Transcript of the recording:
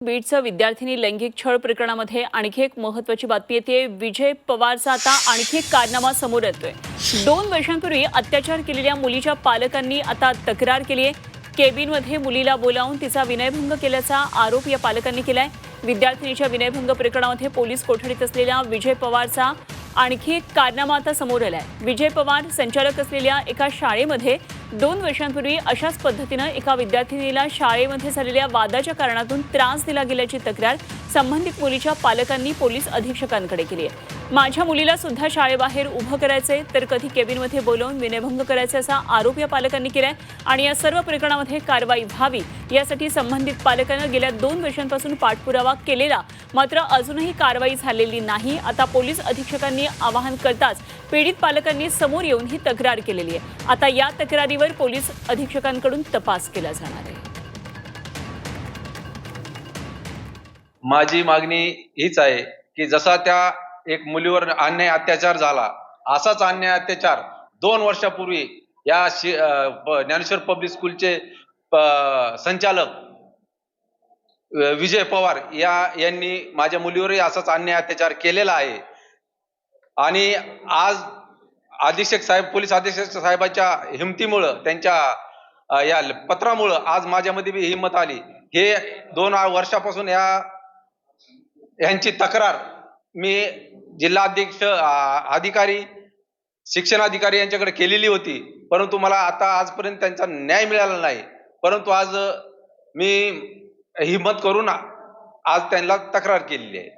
बीडचं विद्यार्थिनी लैंगिक छळ प्रकरणामध्ये आणखी एक महत्वाची बातमी येते. विजय पवारचा आता आणखी एक कारनामा समोर येतोय. दोन वर्षांपूर्वी अत्याचार केलेल्या मुलीच्या पालकांनी आता तक्रार केली आहे. केबिनमध्ये मुलीला बोलावून तिचा विनयभंग केल्याचा आरोप या पालकांनी केलाय. विद्यार्थिनीच्या विनयभंग प्रकरणामध्ये पोलीस कोठडीत असलेल्या विजय पवारचा आणखी एक कारनामा आता समोर आलाय. विजय पवार संचालक असलेल्या एका शाळेमध्ये दोन वर्षांपूर्वी अशाच पद्धतीनं एका विद्यार्थिनीला शाळेमध्ये झालेल्या वादाच्या कारणातून त्रास दिला गेल्याची तक्रार संबंधित मुलीच्या पालकांनी पोलीस अधीक्षकांकडे केली आहे. माझ्या मुलीला सुद्धा शाळेबाहेर उभं करायचे तर कधी केबिनमध्ये बोलवून विनयभंग करायचे असा आरोप या पालकांनी केलाय आणि या सर्व प्रकरणामध्ये कारवाई व्हावी यासाठी संबंधित पालकानं गेल्या दोन वर्षांपासून पाठपुरावा केलेला मात्र अजूनही कारवाई झालेली नाही. आता पोलीस अधीक्षकांनी आवाहन करताच पीडित पालकांनी समोर येऊन ही तक्रार केलेली आहे. आता या तक्रारी पातळीवर पोलीस अधीक्षकांकडून तपास केला जाणार आहे. माझी मागणी हीच आहे की जसा त्या एक मुलीवर अन्याय अत्याचार झाला असाच अन्याय अत्याचार दोन वर्षापूर्वी या ज्ञानेश्वर पब्लिक स्कूलचे संचालक विजय पवार या यांनी माझ्या मुलीवरही असाच अन्याय अत्याचार केलेला आहे. आणि आज अधीक्षक साहेब पोलीस अधीक्षक साहेबाच्या हिमतीमुळं त्यांच्या या पत्रामुळं आज माझ्यामध्ये बी हिंमत आली. हे दोन वर्षापासून या यांची तक्रार मी जिल्हाध्यक्ष आ- अधिकारी शिक्षणाधिकारी यांच्याकडे केलेली होती. परंतु मला आता आजपर्यंत त्यांचा न्याय मिळाला नाही. परंतु आज मी हिंमत करून आज त्यांना तक्रार केलेली आहे.